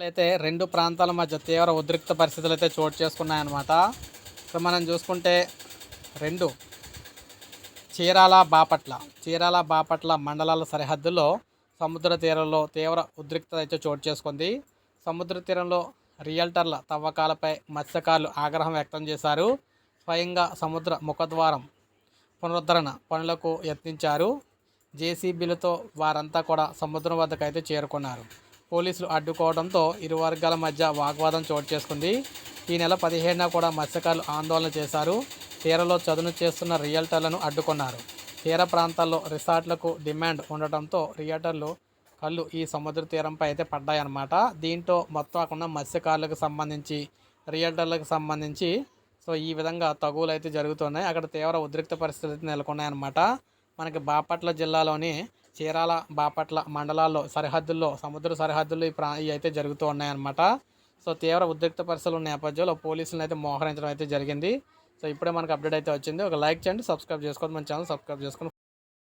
అయితే రెండు ప్రాంతాల మధ్య తీవ్ర ఉద్రిక్త పరిస్థితులు అయితే చోటు చేసుకున్నాయన్నమాట. ఇప్పుడు మనం చూసుకుంటే రెండు చీరాల బాపట్ల చీరాల బాపట్ల మండలాల సరిహద్దుల్లో సముద్ర తీరంలో తీవ్ర ఉద్రిక్తత అయితే చోటు చేసుకుంది. సముద్ర తీరంలో రియల్టర్ల తవ్వకాలపై మత్స్యకారులు ఆగ్రహం వ్యక్తం చేశారు. స్వయంగా సముద్ర ముఖద్వారం పునరుద్ధరణ పనులకు యత్నించారు. జేసీబీలతో వారంతా కూడా సముద్రం వద్దకు అయితే చేరుకున్నారు. పోలీసులు అడ్డుకోవడంతో ఇరు వర్గాల మధ్య వాగ్వాదం చోటు చేసుకుంది. ఈ నెల పదిహేడున కూడా మత్స్యకారులు ఆందోళన చేశారు. తీరలో చదును చేస్తున్న రియల్టర్లను అడ్డుకున్నారు. తీర ప్రాంతాల్లో రిసార్ట్లకు డిమాండ్ ఉండటంతో రియల్టర్లు కళ్ళు ఈ సముద్ర తీరంపై అయితే పడ్డాయన్నమాట. దీంతో మొత్తం అక్కడ మత్స్యకారులకు సంబంధించి రియల్టర్లకు సంబంధించి సో ఈ విధంగా తగువులు అయితే జరుగుతున్నాయి. అక్కడ తీవ్ర ఉద్రిక్త పరిస్థితులు అయితే నెలకొన్నాయన్నమాట. మనకి బాపట్ల జిల్లాలోని చీరాల బాపట్ల మండలాల్లో సరిహద్దుల్లో సముద్ర సరిహద్దుల్లో ఈ ప్రా ఇవి అయితే జరుగుతూ ఉన్నాయన్నమాట. సో తీవ్ర ఉద్రిక్త పరిస్థితుల నేపథ్యంలో పోలీసులను అయితే మోహరించడం అయితే జరిగింది. సో ఇప్పుడే మనకు అప్డేట్ అయితే వచ్చింది. ఒక లైక్ చేయండి సబ్స్క్రైబ్ చేసుకోండి. మన ఛానల్ సబ్స్క్రైబ్ చేసుకొని